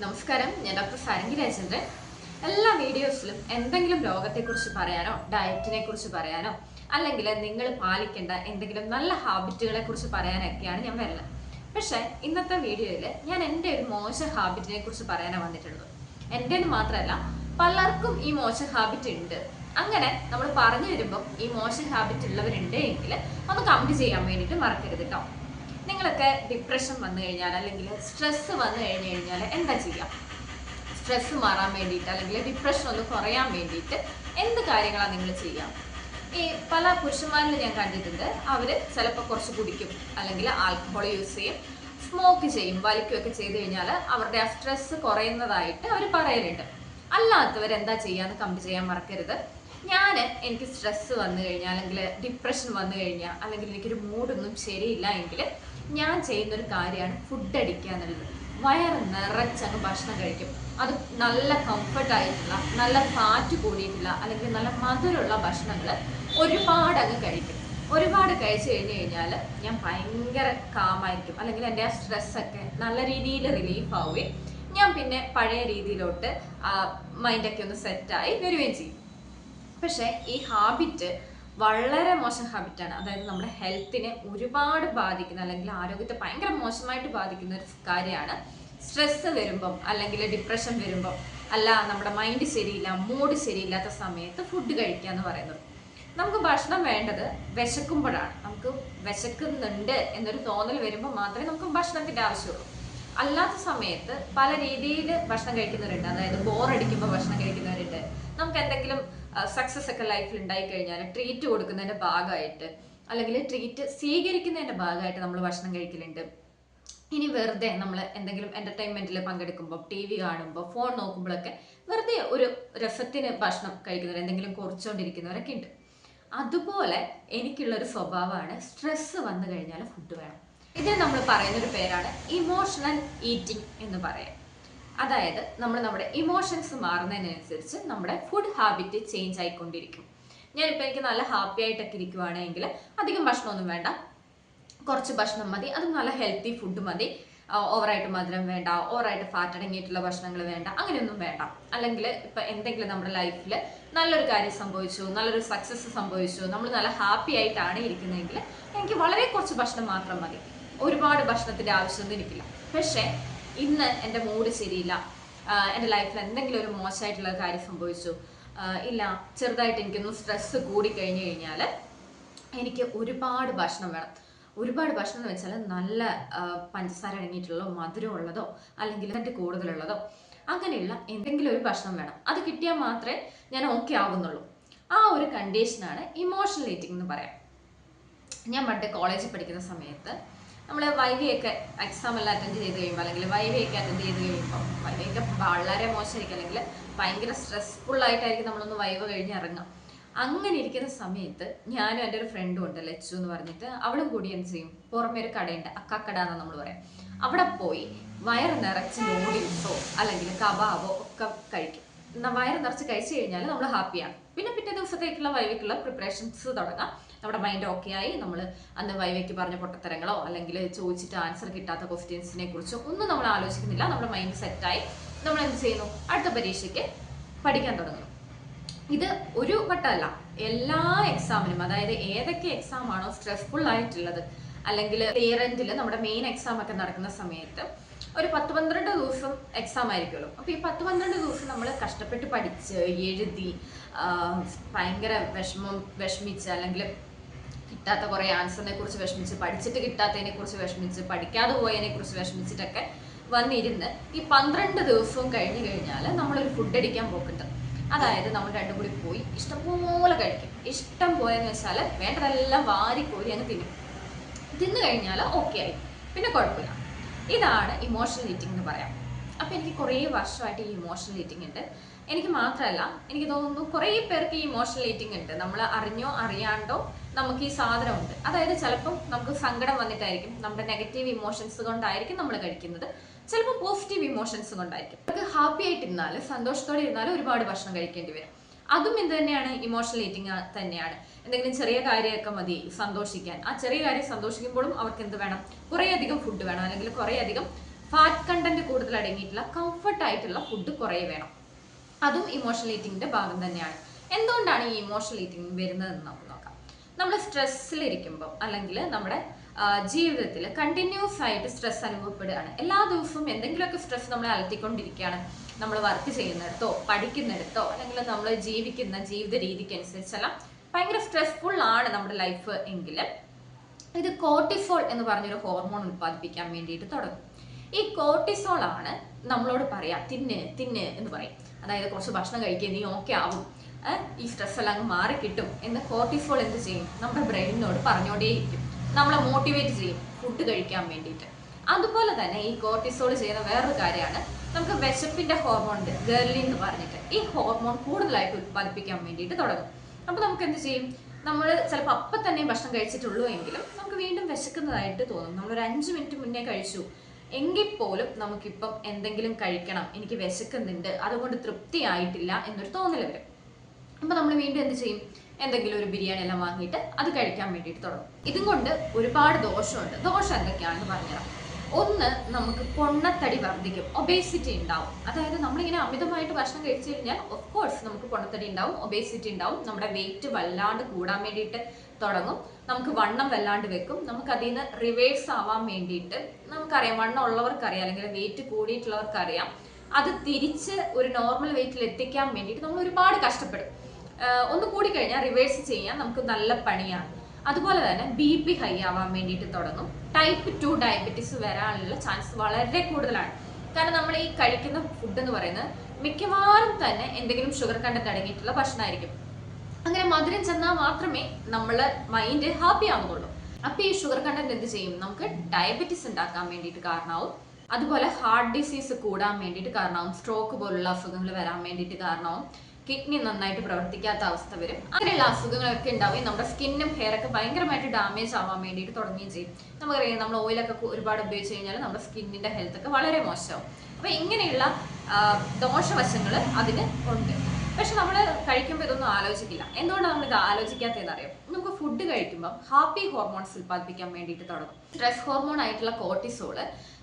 നമസ്കാരം ഞാൻ ഡോക്ടർ സാരംഗി രാജേന്ദ്രൻ. എല്ലാ വീഡിയോസിലും എന്തെങ്കിലും രോഗത്തെക്കുറിച്ച് പറയാനോ ഡയറ്റിനെ കുറിച്ച് പറയാനോ അല്ലെങ്കിൽ നിങ്ങൾ പാലിക്കേണ്ട എന്തെങ്കിലും നല്ല ഹാബിറ്റുകളെ കുറിച്ച് പറയാനൊക്കെയാണ് ഞാൻ വരുന്നത്. പക്ഷേ ഇന്നത്തെ വീഡിയോയിൽ ഞാൻ എന്റെ ഒരു മോശ ഹാബിറ്റിനെ കുറിച്ച് പറയാനാണ് വന്നിട്ടുള്ളത്. എന്റെ മാത്രമല്ല പലർക്കും ഈ മോശ ഹാബിറ്റ് ഉണ്ട്. അങ്ങനെ നമ്മൾ പറഞ്ഞു വരുമ്പോൾ ഈ മോശം ഹാബിറ്റ് ഉള്ളവരുണ്ട് എങ്കിൽ ഒന്ന് കമന്റ് ചെയ്യാൻ വേണ്ടിയിട്ട് മറക്കരുത് കേട്ടോ നിങ്ങളൊക്കെ ഡിപ്രഷൻ വന്നു കഴിഞ്ഞാൽ അല്ലെങ്കിൽ സ്ട്രെസ് വന്നു കഴിഞ്ഞു കഴിഞ്ഞാൽ എന്താ ചെയ്യുക? സ്ട്രെസ് മാറാൻ വേണ്ടിയിട്ട് അല്ലെങ്കിൽ ഡിപ്രഷൻ ഒന്ന് കുറയാൻ വേണ്ടിയിട്ട് എന്ത് കാര്യങ്ങളാണ് നിങ്ങൾ ചെയ്യുക? ഈ പല പുരുഷന്മാരിൽ ഞാൻ കണ്ടിട്ടുണ്ട്. അവർ ചിലപ്പോൾ കുറച്ച് കുടിക്കും. അല്ലെങ്കിൽ ആൽക്കഹോൾ യൂസ് ചെയ്യും. സ്മോക്ക് ചെയ്യും. വലിക്കുകയൊക്കെ ചെയ്ത് കഴിഞ്ഞാൽ അവരുടെ ആ സ്ട്രെസ് കുറയുന്നതായിട്ട് അവർ പറയലുണ്ട്. അല്ലാത്തവർ എന്താ ചെയ്യാന്ന് കമ്പ് ചെയ്യാൻ മറക്കരുത്. ഞാൻ എനിക്ക് സ്ട്രെസ് വന്നു കഴിഞ്ഞാൽ അല്ലെങ്കിൽ ഡിപ്രഷൻ വന്നു കഴിഞ്ഞാൽ അല്ലെങ്കിൽ എനിക്കൊരു മൂഡൊന്നും ശരിയില്ല എങ്കിൽ ഞാൻ ചെയ്യുന്ന ഒരു കാര്യമാണ് ഫുഡ് അടിക്കുക എന്നുള്ളത്. വയറ് നിറച്ചങ്ങ് ഭക്ഷണം കഴിക്കും. അത് നല്ല കംഫർട്ടായിട്ടുള്ള നല്ല ഫാറ്റ് കൂടിയിട്ടുള്ള അല്ലെങ്കിൽ നല്ല മധുരമുള്ള ഭക്ഷണങ്ങൾ ഒരുപാട് അങ്ങ് കഴിക്കും. ഒരുപാട് കഴിച്ചു കഴിഞ്ഞ് കഴിഞ്ഞാൽ ഞാൻ ഭയങ്കര കാമായിരിക്കും അല്ലെങ്കിൽ എന്റെ ആ സ്ട്രെസ്സൊക്കെ നല്ല രീതിയിൽ റിലീഫ് ആവുകയും ഞാൻ പിന്നെ പഴയ രീതിയിലോട്ട് മൈൻഡൊക്കെ ഒന്ന് സെറ്റായി വരികയും ചെയ്യും. പക്ഷേ ഈ ഹാബിറ്റ് വളരെ മോശം ഹാബിറ്റാണ് അതായത് നമ്മുടെ ഹെൽത്തിനെ ഒരുപാട് ബാധിക്കുന്ന അല്ലെങ്കിൽ ആരോഗ്യത്തെ ഭയങ്കര മോശമായിട്ട് ബാധിക്കുന്ന ഒരു കാര്യമാണ് സ്ട്രെസ് വരുമ്പം അല്ലെങ്കിൽ ഡിപ്രഷൻ വരുമ്പം. അല്ല നമ്മുടെ മൈൻഡ് ശരിയില്ല മൂഡ് ശരിയില്ലാത്ത സമയത്ത് ഫുഡ് കഴിക്കുക എന്ന് പറയുന്നത്. നമുക്ക് ഭക്ഷണം വേണ്ടത് വിശക്കുമ്പോഴാണ്. നമുക്ക് വിശക്കുന്നുണ്ട് എന്നൊരു തോന്നൽ വരുമ്പോൾ മാത്രമേ നമുക്ക് ഭക്ഷണത്തിന്റെ ആവശ്യമുള്ളൂ. അല്ലാത്ത സമയത്ത് പല രീതിയിൽ ഭക്ഷണം കഴിക്കുന്നവരുണ്ട്. അതായത് ബോറടിക്കുമ്പോൾ ഭക്ഷണം കഴിക്കുന്നവരുണ്ട്. നമുക്ക് എന്തെങ്കിലും സക്സസ് ഒക്കെ ലൈഫിൽ ഉണ്ടായി കഴിഞ്ഞാൽ ട്രീറ്റ് കൊടുക്കുന്നതിന്റെ ഭാഗമായിട്ട് അല്ലെങ്കിൽ ട്രീറ്റ് സ്വീകരിക്കുന്നതിന്റെ ഭാഗമായിട്ട് നമ്മൾ ഭക്ഷണം കഴിക്കലുണ്ട്. ഇനി വെറുതെ നമ്മൾ എന്തെങ്കിലും എന്റർടൈൻമെന്റിൽ പങ്കെടുക്കുമ്പോൾ ടി വി കാണുമ്പോൾ ഫോൺ നോക്കുമ്പോഴൊക്കെ വെറുതെ ഒരു രസത്തിന് ഭക്ഷണം കഴിക്കുന്നവർ എന്തെങ്കിലും കുറച്ചുകൊണ്ടിരിക്കുന്നവരൊക്കെ ഉണ്ട് അതുപോലെ എനിക്കുള്ള ഒരു സ്വഭാവമാണ് സ്ട്രെസ് വന്നു കഴിഞ്ഞാൽ ഫുഡ് വേണം. ഇതിന് നമ്മൾ പറയുന്ന ഒരു പേരാണ് ഇമോഷണൽ ഈറ്റിംഗ് എന്ന് പറയാം. അതായത് നമ്മൾ നമ്മുടെ ഇമോഷൻസ് മാറുന്നതിനനുസരിച്ച് നമ്മുടെ ഫുഡ് ഹാബിറ്റ് ചേഞ്ച് ആയിക്കൊണ്ടിരിക്കും. ഞാനിപ്പോൾ എനിക്ക് നല്ല ഹാപ്പി ആയിട്ടൊക്കെ ഇരിക്കുവാണെങ്കിൽ അധികം ഭക്ഷണമൊന്നും വേണ്ട. കുറച്ച് ഭക്ഷണം മതി. അത് നല്ല ഹെൽത്തി ഫുഡ് മതി. ഓവറായിട്ട് മധുരം വേണ്ട. ഓവറായിട്ട് ഫാറ്റ് അടങ്ങിയിട്ടുള്ള ഭക്ഷണങ്ങൾ വേണ്ട. അങ്ങനെയൊന്നും വേണ്ട. അല്ലെങ്കിൽ ഇപ്പം എന്തെങ്കിലും നമ്മുടെ ലൈഫിൽ നല്ലൊരു കാര്യം സംഭവിച്ചു നല്ലൊരു സക്സസ് സംഭവിച്ചു നമ്മൾ നല്ല ഹാപ്പി ആയിട്ടാണ് ഇരിക്കുന്നതെങ്കിൽ എനിക്ക് വളരെ കുറച്ച് ഭക്ഷണം മാത്രം മതി. ഒരുപാട് ഭക്ഷണത്തിന്റെ ആവശ്യമൊന്നും എനിക്കില്ല. പക്ഷേ ഇന്ന് എന്റെ മൂഡ് ശരിയില്ല. എന്റെ ലൈഫിൽ എന്തെങ്കിലും ഒരു മോശമായിട്ടുള്ള കാര്യം സംഭവിച്ചു. ഇല്ല ചെറുതായിട്ട് എനിക്കൊന്ന് സ്ട്രെസ് കൂടി കഴിഞ്ഞു കഴിഞ്ഞാൽ എനിക്ക് ഒരുപാട് ഭക്ഷണം വേണം. ഒരുപാട് ഭക്ഷണം എന്ന് വെച്ചാൽ നല്ല പഞ്ചസാര അടങ്ങിയിട്ടുള്ളതോ മധുരം ഉള്ളതോ അല്ലെങ്കിൽ അതിന്റെ കൂടുതലുള്ളതോ അങ്ങനെയുള്ള എന്തെങ്കിലും ഒരു ഭക്ഷണം വേണം. അത് കിട്ടിയാൽ മാത്രമേ ഞാൻ ഓക്കെ ആവുന്നുള്ളൂ. ആ ഒരു കണ്ടീഷനാണ് ഇമോഷണൽ ഈറ്റിംഗ് എന്ന് പറയാം. ഞാൻ പണ്ട് കോളേജിൽ പഠിക്കുന്ന സമയത്ത് നമ്മൾ വൈവിയൊക്കെ എക്സാം എല്ലാം അറ്റൻഡ് ചെയ്ത് കഴിയുമ്പോൾ അല്ലെങ്കിൽ വൈവിയൊക്കെ അറ്റൻഡ് ചെയ്ത് കഴിയുമ്പോൾ വൈവിയൊക്കെ വളരെ മോശമായിരിക്കും. അല്ലെങ്കിൽ ഭയങ്കര സ്ട്രെസ്ഫുൾ ആയിട്ടായിരിക്കും നമ്മളൊന്ന് വൈവ് കഴിഞ്ഞ് ഇറങ്ങാം അങ്ങനെ ഇരിക്കുന്ന സമയത്ത് ഞാനും എന്റെ ഒരു ഫ്രണ്ടും ഉണ്ട് ലച്ചു എന്ന് പറഞ്ഞിട്ട്. അവളും കൂടി എന്ത് ചെയ്യും? പുറമേ ഒരു കടയുണ്ട് അക്കാക്കട എന്ന് നമ്മൾ പറയാം. അവിടെ പോയി വയർ നിറച്ച് നൂഡിൽസോ അല്ലെങ്കിൽ കബാബോ ഒക്കെ കഴിക്കും. വയർ നിറച്ച് കഴിച്ചു കഴിഞ്ഞാൽ നമ്മൾ ഹാപ്പിയാണ് പിന്നെ പിറ്റേ ദിവസത്തേക്കുള്ള വൈവിക്കുള്ള പ്രിപ്പറേഷൻസ് തുടങ്ങാം. നമ്മുടെ മൈൻഡ് ഓക്കെ ആയി നമ്മൾ അന്ന് വൈവയ്ക്ക് പറഞ്ഞ പൊട്ടത്തരങ്ങളോ അല്ലെങ്കിൽ ചോദിച്ചിട്ട് ആൻസർ കിട്ടാത്ത ക്വസ്റ്റ്യൻസിനെ കുറിച്ചോ ഒന്നും നമ്മൾ ആലോചിക്കുന്നില്ല. നമ്മുടെ മൈൻഡ് സെറ്റായി നമ്മൾ എന്ത് ചെയ്യുന്നു? അടുത്ത പരീക്ഷയ്ക്ക് പഠിക്കാൻ തുടങ്ങുന്നു. ഇത് ഒരു വട്ടമല്ല. എല്ലാ എക്സാമിനും അതായത് ഏതൊക്കെ എക്സാം ആണോ സ്ട്രെസ്ഫുൾ ആയിട്ടുള്ളത് അല്ലെങ്കിൽ പേരന്റിൽ നമ്മുടെ മെയിൻ എക്സാം ഒക്കെ നടക്കുന്ന സമയത്ത് ഒരു പത്ത് പന്ത്രണ്ട് ദിവസം എക്സാം ആയിരിക്കുമല്ലോ. അപ്പോൾ ഈ പത്ത് പന്ത്രണ്ട് ദിവസം നമ്മൾ കഷ്ടപ്പെട്ട് പഠിച്ച് എഴുതി ഭയങ്കര വിഷമം വിഷമിച്ച് അല്ലെങ്കിൽ കിട്ടാത്ത കുറേ ആൻസറിനെ കുറിച്ച് വിഷമിച്ച് പഠിച്ചിട്ട് കിട്ടാത്തതിനെ കുറിച്ച് വിഷമിച്ച് പഠിക്കാതെ പോയതിനെ കുറിച്ച് വിഷമിച്ചിട്ടൊക്കെ വന്നിരുന്ന് ഈ പന്ത്രണ്ട് ദിവസവും കഴിഞ്ഞു കഴിഞ്ഞാൽ നമ്മളൊരു ഫുഡ് അടിക്കാൻ പോക്കുണ്ട്. അതായത് നമ്മൾ രണ്ടും കൂടി പോയി ഇഷ്ടംപോലെ കഴിക്കും. ഇഷ്ടം പോയെന്ന് വെച്ചാൽ വേണ്ടതെല്ലാം വാരി കോരി അങ്ങ് തിന്നും. തിന്നു കഴിഞ്ഞാൽ ഓക്കെ ആയി. പിന്നെ കുഴപ്പമില്ല. ഇതാണ് ഇമോഷണൽ ഈറ്റിംഗ് എന്ന് പറയാം. അപ്പം എനിക്ക് കുറേ വർഷമായിട്ട് ഈ ഇമോഷണൽ ഈറ്റിംഗ് ഉണ്ട്. എനിക്ക് മാത്രമല്ല എനിക്ക് തോന്നുന്നു കുറേ പേർക്ക് ഈ ഇമോഷണൽ ഈറ്റിംഗ് ഉണ്ട്. നമ്മൾ അറിഞ്ഞോ അറിയാണ്ടോ നമുക്ക് ഈ സാധനം ഉണ്ട് അതായത് ചിലപ്പം നമുക്ക് സങ്കടം വന്നിട്ടായിരിക്കും നമ്മുടെ നെഗറ്റീവ് ഇമോഷൻസ് കൊണ്ടായിരിക്കും നമ്മൾ കഴിക്കുന്നത്. ചിലപ്പോൾ പോസിറ്റീവ് ഇമോഷൻസ് കൊണ്ടായിരിക്കും. നമുക്ക് ഹാപ്പി ആയിട്ട് ഇരുന്നാലും സന്തോഷത്തോടെ ഇരുന്നാൽ ഒരുപാട് ഭക്ഷണം കഴിക്കേണ്ടി വരും. അതും എന്ത് തന്നെയാണ് ഇമോഷണൽ ഈറ്റിംഗ് തന്നെയാണ്. എന്തെങ്കിലും ചെറിയ കാര്യമൊക്കെ മതി സന്തോഷിക്കാൻ. ആ ചെറിയ കാര്യം സന്തോഷിക്കുമ്പോഴും അവർക്ക് എന്ത് വേണം? കുറേ അധികം ഫുഡ് വേണം. അല്ലെങ്കിൽ കുറേ അധികം ഫാറ്റ് കണ്ടന്റ് കൂടുതൽ അടങ്ങിയിട്ടുള്ള കംഫർട്ട് ആയിട്ടുള്ള ഫുഡ് കുറേ വേണം. അതും ഇമോഷണൽ ഈറ്റിംഗിന്റെ ഭാഗം തന്നെയാണ്. എന്തുകൊണ്ടാണ് ഈ ഇമോഷണൽ ഈറ്റിംഗ് വരുന്നതെന്ന് നമുക്ക് നോക്കാം. നമ്മൾ സ്ട്രെസ്സിലിരിക്കുമ്പോൾ അല്ലെങ്കിൽ നമ്മുടെ ജീവിതത്തിൽ കണ്ടിന്യൂസ് ആയിട്ട് സ്ട്രെസ് അനുഭവപ്പെടുകയാണ്. എല്ലാ ദിവസവും എന്തെങ്കിലുമൊക്കെ സ്ട്രെസ് നമ്മളെ അലത്തിക്കൊണ്ടിരിക്കുകയാണ് നമ്മൾ വർക്ക് ചെയ്യുന്നിടത്തോ പഠിക്കുന്നിടത്തോ അല്ലെങ്കിൽ നമ്മൾ ജീവിക്കുന്ന ജീവിത രീതിക്ക് അനുസരിച്ചെല്ലാം ഭയങ്കര സ്ട്രെസ്ഫുൾ ആണ് നമ്മുടെ ലൈഫ് എങ്കിൽ ഇത് കോർട്ടിഫോൾ എന്ന് പറഞ്ഞൊരു ഹോർമോൺ ഉത്പാദിപ്പിക്കാൻ വേണ്ടിയിട്ട് തുടങ്ങും. ഈ കോർട്ടിസോൾ ആണ് നമ്മളോട് പറയാ തിന്ന് തിന്ന് എന്ന് പറയും. അതായത് കുറച്ച് ഭക്ഷണം കഴിക്കുക നീ ഓക്കെ ആവും. ഈ സ്ട്രെസ് എല്ലാം അങ്ങ് മാറി കിട്ടും എന്ന് കോർട്ടിസോൾ എന്ത് ചെയ്യും? നമ്മുടെ ബ്രെയിനിനോട് പറഞ്ഞോണ്ടേയിരിക്കും. നമ്മളെ മോട്ടിവേറ്റ് ചെയ്യും ഫുഡ് കഴിക്കാൻ വേണ്ടിയിട്ട്. അതുപോലെ തന്നെ ഈ കോർട്ടിസോൾ ചെയ്യുന്ന വേറൊരു കാര്യമാണ്. നമുക്ക് വിശപ്പിന്റെ ഹോർമോൺ ഉണ്ട് ഗേർലി എന്ന് പറഞ്ഞിട്ട്. ഈ ഹോർമോൺ കൂടുതലായിട്ട് ഉത്പാദിപ്പിക്കാൻ വേണ്ടിയിട്ട് തുടങ്ങും. അപ്പൊ നമുക്ക് എന്ത് ചെയ്യും? നമ്മൾ ചിലപ്പോൾ അപ്പം തന്നെ ഭക്ഷണം കഴിച്ചിട്ടുള്ളൂ എങ്കിലും നമുക്ക് വീണ്ടും വിശക്കുന്നതായിട്ട് തോന്നും. നമ്മളൊരു അഞ്ച് മിനിറ്റ് മുന്നേ കഴിച്ചു. എങ്കിൽ പോലും നമുക്കിപ്പം എന്തെങ്കിലും കഴിക്കണം എനിക്ക് വിശക്കുന്നുണ്ട് അതുകൊണ്ട് തൃപ്തിയായിട്ടില്ല എന്നൊരു തോന്നൽ വരും. അപ്പൊ നമ്മൾ വീണ്ടും എന്ത് ചെയ്യും? എന്തെങ്കിലും ഒരു ബിരിയാണി എല്ലാം വാങ്ങിയിട്ട് അത് കഴിക്കാൻ വേണ്ടിയിട്ട് തുടങ്ങും. ഇതും കൊണ്ട് ഒരുപാട് ദോഷമുണ്ട്. ദോഷം എന്തൊക്കെയാണെന്ന് പറഞ്ഞുതരാം. ഒന്ന് നമുക്ക് പൊണ്ണത്തടി വർദ്ധിക്കും ഒബേസിറ്റി ഉണ്ടാവും. അതായത് നമ്മളിങ്ങനെ അമിതമായിട്ട് ഭക്ഷണം കഴിച്ചു കഴിഞ്ഞാൽ ഓഫ് കോഴ്സ് നമുക്ക് പൊണ്ണത്തടി ഉണ്ടാവും ഒബേസിറ്റി ഉണ്ടാവും. നമ്മുടെ വെയിറ്റ് വല്ലാണ്ട് കൂടാൻ വേണ്ടിയിട്ട് തുടങ്ങും. നമുക്ക് വണ്ണം വല്ലാണ്ട് വെക്കും. നമുക്ക് അതിൽ നിന്ന് റിവേഴ്സ് ആവാൻ വേണ്ടിയിട്ട് നമുക്കറിയാം വണ്ണം ഉള്ളവർക്കറിയാം അല്ലെങ്കിൽ വെയിറ്റ് കൂടിയിട്ടുള്ളവർക്കറിയാം. അത് തിരിച്ച് ഒരു നോർമൽ വെയിറ്റിൽ എത്തിക്കാൻ വേണ്ടിയിട്ട് നമ്മൾ ഒരുപാട് കഷ്ടപ്പെടും ഒന്ന് കൂടി കഴിഞ്ഞാൽ റിവേഴ്സ് ചെയ്യാൻ നമുക്ക് നല്ല പണിയാണ്. അതുപോലെ തന്നെ ബി പി ഹൈ ആവാൻ വേണ്ടിയിട്ട് തുടങ്ങും. ടൈപ്പ് ടു ഡയബറ്റീസ് വരാനുള്ള ചാൻസ് വളരെ കൂടുതലാണ്. കാരണം നമ്മൾ ഈ കഴിക്കുന്ന ഫുഡ് എന്ന് പറയുന്നത് മിക്കവാറും തന്നെ എന്തെങ്കിലും ഷുഗർ കണ്ടന്റ് അടങ്ങിയിട്ടുള്ള ഭക്ഷണമായിരിക്കും. അങ്ങനെ മധുരം ചെന്നാൽ മാത്രമേ നമ്മളെ മൈൻഡ് ഹാപ്പി ആവുന്നുള്ളൂ. അപ്പൊ ഈ ഷുഗർ കണ്ടന്റ് എന്ത് ചെയ്യും? നമുക്ക് ഡയബറ്റീസ് ഉണ്ടാക്കാൻ വേണ്ടിയിട്ട് കാരണമാവും. അതുപോലെ ഹാർട്ട് ഡിസീസ് കൂടാൻ വേണ്ടിയിട്ട് കാരണമാവും. സ്ട്രോക്ക് പോലുള്ള അസുഖങ്ങൾ വരാൻ വേണ്ടിയിട്ട് കാരണമാവും. കിഡ്നി നന്നായിട്ട് പ്രവർത്തിക്കാത്ത അവസ്ഥ വരും. അങ്ങനെയുള്ള അസുഖങ്ങളൊക്കെ ഉണ്ടാവുകയും നമ്മുടെ സ്കിന്നും ഹെയറൊക്കെ ഭയങ്കരമായിട്ട് ഡാമേജ് ആവാൻ വേണ്ടിയിട്ട് തുടങ്ങുകയും ചെയ്യും. നമുക്കറിയാം നമ്മൾ ഓയിലൊക്കെ ഒരുപാട് ഉപയോഗിച്ച് കഴിഞ്ഞാൽ നമ്മുടെ സ്കിന്നിന്റെ ഹെൽത്ത് ഒക്കെ വളരെ മോശമാവും അപ്പോൾ ഇങ്ങനെയുള്ള ദോഷവശങ്ങൾ അതിന് ഉണ്ട്. പക്ഷെ നമ്മൾ കഴിക്കുമ്പോൾ ഇതൊന്നും ആലോചിക്കില്ല. എന്തുകൊണ്ടാണ് നമ്മൾ ഇത് ആലോചിക്കാത്തതെന്ന് അറിയാം? നമുക്ക് ഫുഡ് കഴിക്കുമ്പോൾ ഹാപ്പി ഹോർമോൺസ് ഉൽപ്പാദിപ്പിക്കാൻ വേണ്ടിയിട്ട് തുടങ്ങും. സ്ട്രെസ് ഹോർമോൺ ആയിട്ടുള്ള കോർട്ടിസോൾ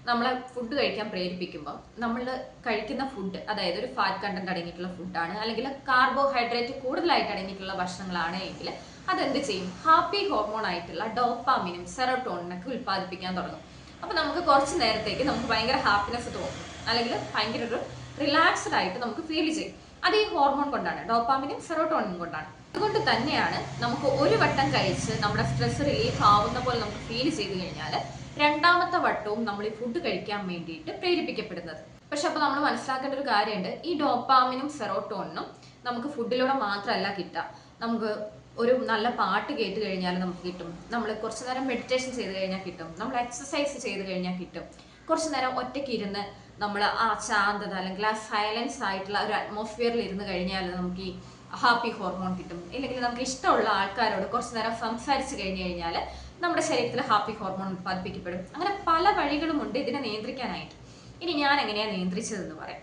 നമ്മളെ ഫുഡ് കഴിക്കാൻ പ്രേരിപ്പിക്കുമ്പോൾ നമ്മൾ കഴിക്കുന്ന ഫുഡ് അതായത് ഒരു ഫാറ്റ് കണ്ടന്റ് അടങ്ങിയിട്ടുള്ള ഫുഡാണ് അല്ലെങ്കിൽ കാർബോഹൈഡ്രേറ്റ് കൂടുതലായിട്ട് അടങ്ങിയിട്ടുള്ള ഭക്ഷണങ്ങളാണ് എങ്കിൽ അതെന്ത് ചെയ്യും? ഹാപ്പി ഹോർമോൺ ആയിട്ടുള്ള ഡോപ്പാമിനും സെറോട്ടോണിനൊക്കെ ഉൽപ്പാദിപ്പിക്കാൻ തുടങ്ങും. അപ്പോൾ നമുക്ക് കുറച്ച് നേരത്തേക്ക് നമുക്ക് ഭയങ്കര ഹാപ്പിനെസ് തോന്നും. അല്ലെങ്കിൽ ഭയങ്കര ഒരു റിലാക്സ്ഡ് ആയിട്ട് നമുക്ക് ഫീൽ ചെയ്യും. അത് ഈ ഹോർമോൺ കൊണ്ടാണ് ഡോപ്പാമിനും സെറോട്ടോണിനും കൊണ്ടാണ്. അതുകൊണ്ട് തന്നെയാണ് നമുക്ക് ഒരു വട്ടം കഴിച്ച് നമ്മുടെ സ്ട്രെസ് റിലീഫ് ആവുന്ന പോലെ നമുക്ക് ഫീൽ ചെയ്ത് കഴിഞ്ഞാൽ രണ്ടാമത്തെ വട്ടവും നമ്മൾ ഈ ഫുഡ് കഴിക്കാൻ വേണ്ടിയിട്ട് പ്രേരിപ്പിക്കപ്പെടുന്നത്. പക്ഷെ അപ്പോൾ നമ്മൾ മനസ്സിലാക്കേണ്ട ഒരു കാര്യമുണ്ട് ഈ ഡോപ്പാമിനും സെറോട്ടോണിനും നമുക്ക് ഫുഡിലൂടെ മാത്രമല്ല കിട്ടുക. നമുക്ക് ഒരു നല്ല പാട്ട് കേട്ട് കഴിഞ്ഞാൽ നമുക്ക് കിട്ടും. നമ്മൾ കുറച്ച് നേരം മെഡിറ്റേഷൻ ചെയ്ത് കഴിഞ്ഞാൽ കിട്ടും. നമ്മൾ എക്സസൈസ് ചെയ്ത് കഴിഞ്ഞാൽ കിട്ടും. കുറച്ച് നേരം ഒറ്റയ്ക്ക് ഇരുന്ന് നമ്മൾ ആ ശാന്തത അല്ലെങ്കിൽ ആ സൈലൻസ് ആയിട്ടുള്ള ഒരു അറ്റ്മോസ്ഫിയറിൽ ഇരുന്ന് കഴിഞ്ഞാൽ നമുക്ക് ഈ ഹാപ്പി ഹോർമോൺ കിട്ടും. ഇല്ലെങ്കിൽ നമുക്ക് ഇഷ്ടമുള്ള ആൾക്കാരോട് കുറച്ച് നേരം സംസാരിച്ച് കഴിഞ്ഞ് കഴിഞ്ഞാൽ നമ്മുടെ ശരീരത്തിൽ ഹാപ്പി ഹോർമോൺ ഉത്പാദിപ്പിക്കപ്പെടും. അങ്ങനെ പല വഴികളുമുണ്ട് ഇതിനെ നിയന്ത്രിക്കാനായിട്ട്. ഇനി ഞാൻ എങ്ങനെയാണ് നിയന്ത്രിച്ചതെന്ന് പറയാം.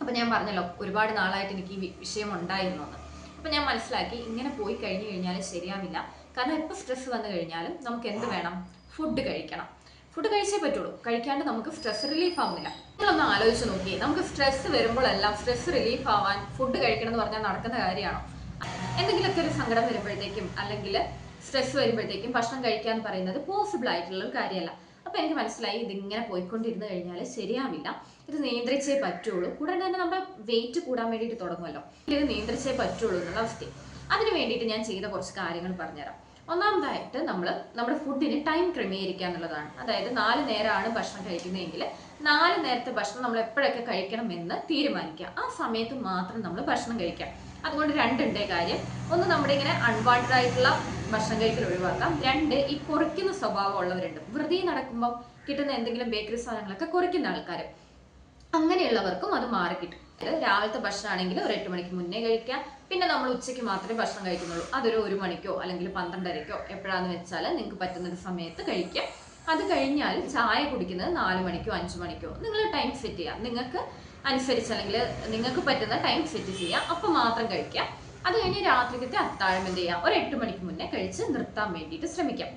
അപ്പം ഞാൻ പറഞ്ഞല്ലോ ഒരുപാട് നാളായിട്ട് എനിക്ക് ഈ വിഷയം ഉണ്ടായിരുന്നു എന്ന്. അപ്പം ഞാൻ മനസ്സിലാക്കി ഇങ്ങനെ പോയി കഴിഞ്ഞു കഴിഞ്ഞാൽ ശരിയാവില്ല. കാരണം എപ്പോൾ സ്ട്രെസ് വന്നു കഴിഞ്ഞാലും നമുക്ക് എന്ത് വേണം? ഫുഡ് കഴിക്കണം. ഫുഡ് കഴിച്ചേ പറ്റുള്ളൂ. കഴിക്കാണ്ട് നമുക്ക് സ്ട്രെസ് റിലീഫ് ആവുന്നില്ല. നിങ്ങളൊന്ന് ആലോചിച്ച് നോക്കിയേ. നമുക്ക് സ്ട്രെസ് വരുമ്പോഴെല്ലാം സ്ട്രെസ് റിലീഫ് ആവാൻ ഫുഡ് കഴിക്കണം എന്ന് പറഞ്ഞാൽ നടക്കുന്ന കാര്യമാണോ? എന്തെങ്കിലുമൊക്കെ ഒരു സങ്കടം വരുമ്പോഴത്തേക്കും അല്ലെങ്കിൽ സ്ട്രെസ് വരുമ്പോഴത്തേക്കും ഭക്ഷണം കഴിക്കുക എന്ന് പറയുന്നത് പോസിബിൾ ആയിട്ടുള്ള ഒരു കാര്യമല്ല. അപ്പൊ എനിക്ക് മനസ്സിലായി ഇതിങ്ങനെ പോയിക്കൊണ്ടിരുന്ന് കഴിഞ്ഞാൽ ശരിയാവില്ല. ഇത് നിയന്ത്രിച്ചേ പറ്റുള്ളൂ. കൂടാതെ തന്നെ നമ്മുടെ വെയിറ്റ് കൂടാൻ വേണ്ടിയിട്ട് തുടങ്ങുമല്ലോ. ഇത് നിയന്ത്രിച്ചേ പറ്റുള്ളൂ എന്നുള്ള അവസ്ഥ. അതിന് വേണ്ടിയിട്ട് ഞാൻ ചെയ്ത കുറച്ച് കാര്യങ്ങൾ പറഞ്ഞുതരാം. ഒന്നാമതായിട്ട് നമ്മൾ നമ്മുടെ ഫുഡിന് ടൈം ക്രമീകരിക്കുക എന്നുള്ളതാണ് അതായത് നാല് നേരമാണ് ഭക്ഷണം കഴിക്കുന്നതെങ്കിൽ നാല് നേരത്തെ ഭക്ഷണം നമ്മൾ എപ്പോഴൊക്കെ കഴിക്കണം എന്ന് തീരുമാനിക്കുക. ആ സമയത്ത് മാത്രം നമ്മൾ ഭക്ഷണം കഴിക്കാം അതുകൊണ്ട് രണ്ടുണ്ടേ കാര്യം ഒന്ന് നമ്മുടെ ഇങ്ങനെ അൺവാണ്ടഡ് ആയിട്ടുള്ള ഭക്ഷണം കഴിക്കൽ ഒഴിവാക്കാം. രണ്ട് ഈ കുറയ്ക്കുന്ന സ്വഭാവം ഉള്ളവരുണ്ട്. വെറുതെ നടക്കുമ്പോൾ കിട്ടുന്ന എന്തെങ്കിലും ബേക്കറി സാധനങ്ങളൊക്കെ കുറയ്ക്കുന്ന ആൾക്കാർ അങ്ങനെയുള്ളവർക്കും അത് മാറി കിട്ടും രാവിലത്തെ ഭക്ഷണമാണെങ്കിൽ ഒരു എട്ട് മണിക്ക് മുന്നേ കഴിക്കാം പിന്നെ നമ്മൾ ഉച്ചയ്ക്ക് മാത്രമേ ഭക്ഷണം കഴിക്കുന്നുള്ളൂ. അതൊരു ഒരു മണിക്കോ അല്ലെങ്കിൽ പന്ത്രണ്ടരയ്ക്കോ എപ്പോഴാന്ന് വെച്ചാൽ നിങ്ങൾക്ക് പറ്റുന്ന ഒരു സമയത്ത് കഴിക്കാം അത് കഴിഞ്ഞാൽ ചായ കുടിക്കുന്നത് നാല് മണിക്കോ അഞ്ച് മണിക്കോ നിങ്ങൾ ടൈം സെറ്റ് ചെയ്യാം നിങ്ങൾക്ക് അനുസരിച്ച് അല്ലെങ്കിൽ നിങ്ങൾക്ക് പറ്റുന്ന ടൈം സെറ്റ് ചെയ്യാം അപ്പം മാത്രം കഴിക്കാം അത് കഴിഞ്ഞ് രാത്രിക്കത്തെ അത്താഴം എന്ത് ചെയ്യാം ഒരു എട്ട് മണിക്ക് മുന്നേ കഴിച്ച് നിർത്താൻ വേണ്ടിയിട്ട് ശ്രമിക്കാം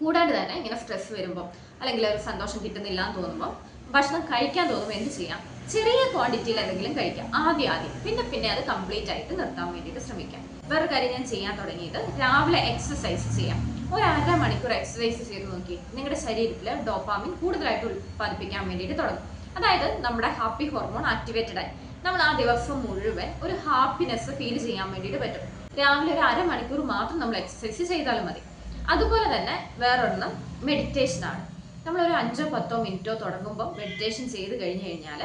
കൂടാതെ തന്നെ ഇങ്ങനെ സ്ട്രെസ് വരുമ്പോൾ അല്ലെങ്കിൽ ഒരു സന്തോഷം കിട്ടുന്നില്ല എന്ന് തോന്നുമ്പോൾ ഭക്ഷണം കഴിക്കാൻ തോന്നുമ്പോൾ എന്ത് ചെയ്യാം? ചെറിയ ക്വാണ്ടിറ്റിയിൽ എന്തെങ്കിലും കഴിക്കാം. ആദ്യം ആദ്യം. പിന്നെ പിന്നെ അത് കംപ്ലീറ്റ് ആയിട്ട് നിർത്താൻ വേണ്ടിയിട്ട് ശ്രമിക്കാം. വേറെ കാര്യം ഞാൻ ചെയ്യാൻ തുടങ്ങിയത് രാവിലെ എക്സസൈസ് ചെയ്യാം. ഒരു അര മണിക്കൂർ എക്സസൈസ് ചെയ്ത് നോക്കി നിങ്ങളുടെ ശരീരത്തിൽ ഡോപ്പാമിൻ കൂടുതലായിട്ട് ഉൽപ്പാദിപ്പിക്കാൻ വേണ്ടിയിട്ട് തുടങ്ങും. അതായത് നമ്മുടെ ഹാപ്പി ഹോർമോൺ ആക്ടിവേറ്റഡ് ആയി. നമ്മൾ ആ ദിവസം മുഴുവൻ ഒരു ഹാപ്പിനെസ് ഫീൽ ചെയ്യാൻ വേണ്ടിയിട്ട് പറ്റും. രാവിലെ ഒരു അരമണിക്കൂർ മാത്രം നമ്മൾ എക്സസൈസ് ചെയ്താലും മതി. അതുപോലെ തന്നെ വേറൊരെണ്ണം മെഡിറ്റേഷൻ ആണ്. നമ്മളൊരു അഞ്ചോ പത്തോ മിനിറ്റോ തുടങ്ങുമ്പോൾ മെഡിറ്റേഷൻ ചെയ്ത് കഴിഞ്ഞ് കഴിഞ്ഞാൽ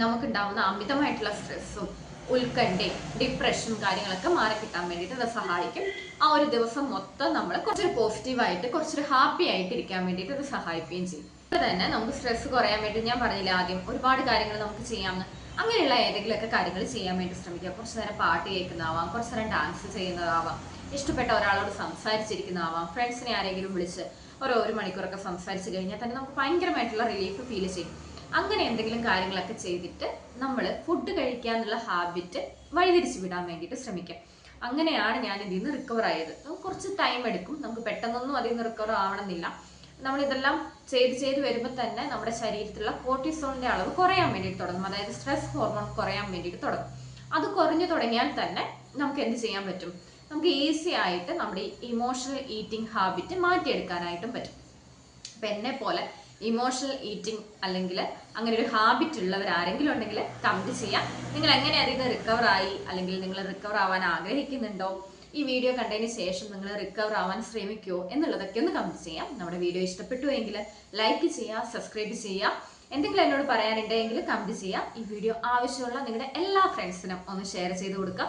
നമുക്കുണ്ടാവുന്ന അമിതമായിട്ടുള്ള സ്ട്രെസ്സും ഉത്കണ്ഠയും ഡിപ്രഷനും കാര്യങ്ങളൊക്കെ മാറി കിട്ടാൻ വേണ്ടിയിട്ട് അത് സഹായിക്കും. ആ ഒരു ദിവസം മൊത്തം നമ്മൾ കുറച്ചൊരു പോസിറ്റീവായിട്ട് കുറച്ചൊരു ഹാപ്പി ആയിട്ട് ഇരിക്കാൻ വേണ്ടിയിട്ട് അത് സഹായിക്കുകയും ചെയ്യും. അതുപോലെ തന്നെ നമുക്ക് സ്ട്രെസ് കുറയാൻ വേണ്ടി ഞാൻ പറഞ്ഞില്ല ആദ്യം ഒരുപാട് കാര്യങ്ങൾ നമുക്ക് ചെയ്യാമെന്ന് അങ്ങനെയുള്ള ഏതെങ്കിലുമൊക്കെ കാര്യങ്ങൾ ചെയ്യാൻ വേണ്ടി ശ്രമിക്കുക. കുറച്ച് നേരം പാട്ട് കേൾക്കുന്നതാവാം കുറച്ച് നേരം ഡാൻസ് ചെയ്യുന്നതാവാം. ഇഷ്ടപ്പെട്ട ഒരാളോട് സംസാരിച്ചിരിക്കുന്നതാവാം. ഫ്രണ്ട്സിനെ ആരെങ്കിലും വിളിച്ച് ഓരോ ഒരു മണിക്കൂറൊക്കെ സംസാരിച്ച് കഴിഞ്ഞാൽ തന്നെ നമുക്ക് ഭയങ്കരമായിട്ടുള്ള റിലീഫ് ഫീൽ ചെയ്യും. അങ്ങനെ എന്തെങ്കിലും കാര്യങ്ങളൊക്കെ ചെയ്തിട്ട് നമ്മൾ ഫുഡ് കഴിക്കാന്നുള്ള ഹാബിറ്റ് വഴിതിരിച്ചു വിടാൻ വേണ്ടിയിട്ട് ശ്രമിക്കാം. അങ്ങനെയാണ് ഞാൻ ഇതിൽ നിന്ന് റിക്കവർ ആയത്. കുറച്ച് ടൈം എടുക്കും. നമുക്ക് പെട്ടെന്നൊന്നും അതിൽ നിന്ന് റിക്കവർ ആവണമെന്നില്ല. നമ്മൾ ഇതെല്ലാം ചെയ്ത് ചെയ്ത് വരുമ്പോൾ തന്നെ നമ്മുടെ ശരീരത്തിലുള്ള കോർട്ടിസോണിന്റെ അളവ് കുറയാൻ വേണ്ടിയിട്ട് തുടങ്ങും. അതായത് സ്ട്രെസ് ഹോർമോൺ കുറയാൻ വേണ്ടിയിട്ട് തുടങ്ങും. അത് കുറഞ്ഞു തുടങ്ങിയാൽ തന്നെ നമുക്ക് എന്ത് ചെയ്യാൻ പറ്റും? നമുക്ക് ഈസി ആയിട്ട് നമ്മുടെ ഇമോഷണൽ ഈറ്റിംഗ് ഹാബിറ്റ് മാറ്റിയെടുക്കാനായിട്ടും പറ്റും. അപ്പം എന്നെ പോലെ ഇമോഷണൽ ഈറ്റിംഗ് അല്ലെങ്കിൽ അങ്ങനെ ഒരു ഹാബിറ്റ് ഉള്ളവർ ആരെങ്കിലും ഉണ്ടെങ്കിൽ കമന്റ് ചെയ്യാം. നിങ്ങൾ എങ്ങനെ അതിൽ നിന്ന് റിക്കവർ ആയി? അല്ലെങ്കിൽ നിങ്ങൾ റിക്കവർ ആവാൻ ആഗ്രഹിക്കുന്നുണ്ടോ? ഈ വീഡിയോ കണ്ടതിന് ശേഷം നിങ്ങൾ റിക്കവർ ആവാൻ ശ്രമിക്കുമോ എന്നുള്ളതൊക്കെ ഒന്ന് കമന്റ് ചെയ്യാം. നമ്മുടെ വീഡിയോ ഇഷ്ടപ്പെട്ടു എങ്കിൽ ലൈക്ക് ചെയ്യുക സബ്സ്ക്രൈബ് ചെയ്യുക എന്തെങ്കിലും എന്നോട് പറയാനുണ്ടെങ്കിൽ കമന്റ് ചെയ്യാം. ഈ വീഡിയോ ആവശ്യമുള്ള നിങ്ങളുടെ എല്ലാ ഫ്രണ്ട്സിനും ഒന്ന് ഷെയർ ചെയ്ത് കൊടുക്കുക